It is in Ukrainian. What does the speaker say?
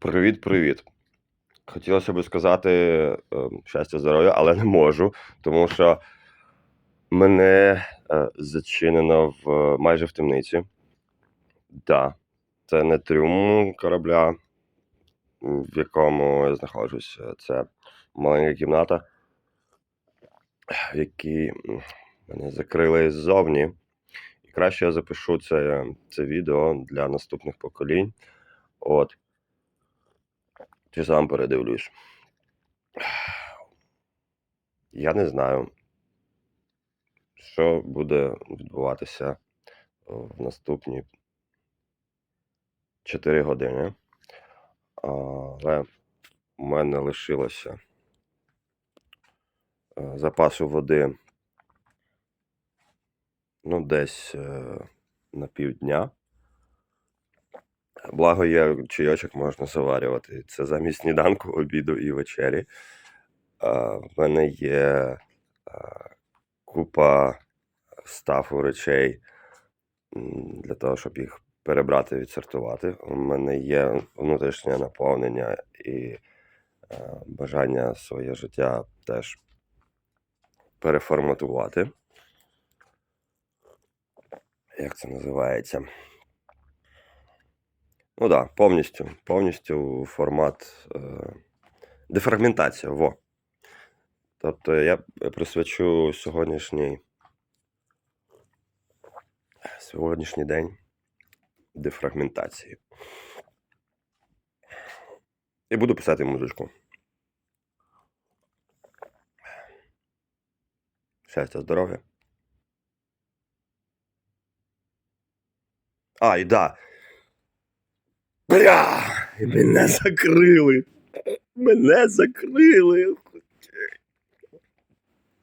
Привіт-привіт. Хотілося б сказати е, щастя, здоров'я, але не можу, тому що мене е, зачинено в майже в темниці. Да, це не трюм корабля, в якому я знаходжусь. Е, Це маленька кімната, в якій мене закрили ззовні. І краще я запишу це, це відео для наступних поколінь. От. Чи сам передивлюсь. Я не знаю, що буде відбуватися в наступні 4 години. Але у мене лишилося е, запасу води ну, десь е, на півдня. Благо є чайочок можна заварювати. Це замість сніданку, обіду і вечері. В мене є купа стафу речей для того, щоб їх перебрати, відсортувати. У мене є внутрішнє наповнення і бажання своє життя теж переформатувати. Як це називається? Ну так, да, повністю. Повністю формат е, дефрагментація. Во. Тобто я присвячу сьогоднішній сьогоднішній день дефрагментації. І буду писати музичку. Щастя, здоров'я. А, і да. Бля! І мене закрили. Мене закрили.